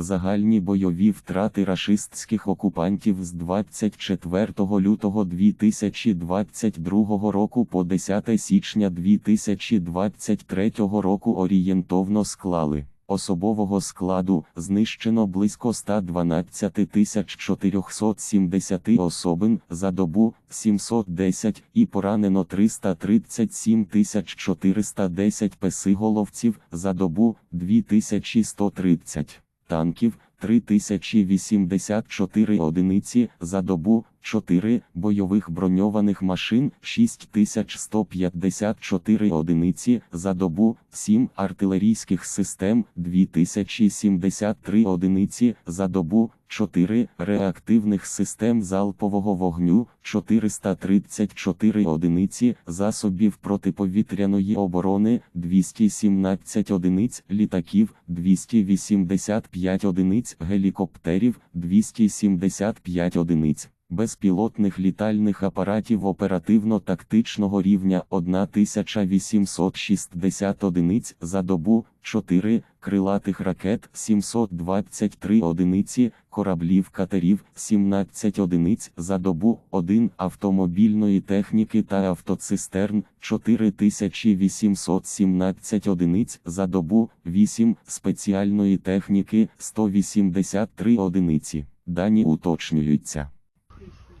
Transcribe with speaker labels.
Speaker 1: Загальні бойові втрати рашистських окупантів з 24 лютого 2022 року по 10 січня 2023 року орієнтовно склали. Особового складу знищено близько 112 470 особин за добу 710 і поранено 337 410 песиголовців за добу 2130 танків 3084 одиниці за добу, 4 бойових броньованих машин 6154 одиниці за добу, 7 артилерійських систем 2073 одиниці за добу, 4 реактивних систем залпового вогню 434 одиниці засобів протиповітряної оборони 217 одиниць літаків 285 одиниць гелікоптерів 275 одиниць безпілотних літальних апаратів оперативно-тактичного рівня 1860 одиниць за добу, 4 крилатих ракет 723 одиниці, кораблів катерів 17 одиниць за добу, 1 автомобільної техніки та автоцистерн 4817 одиниць за добу, 8 спеціальної техніки 183 одиниці. Дані уточнюються.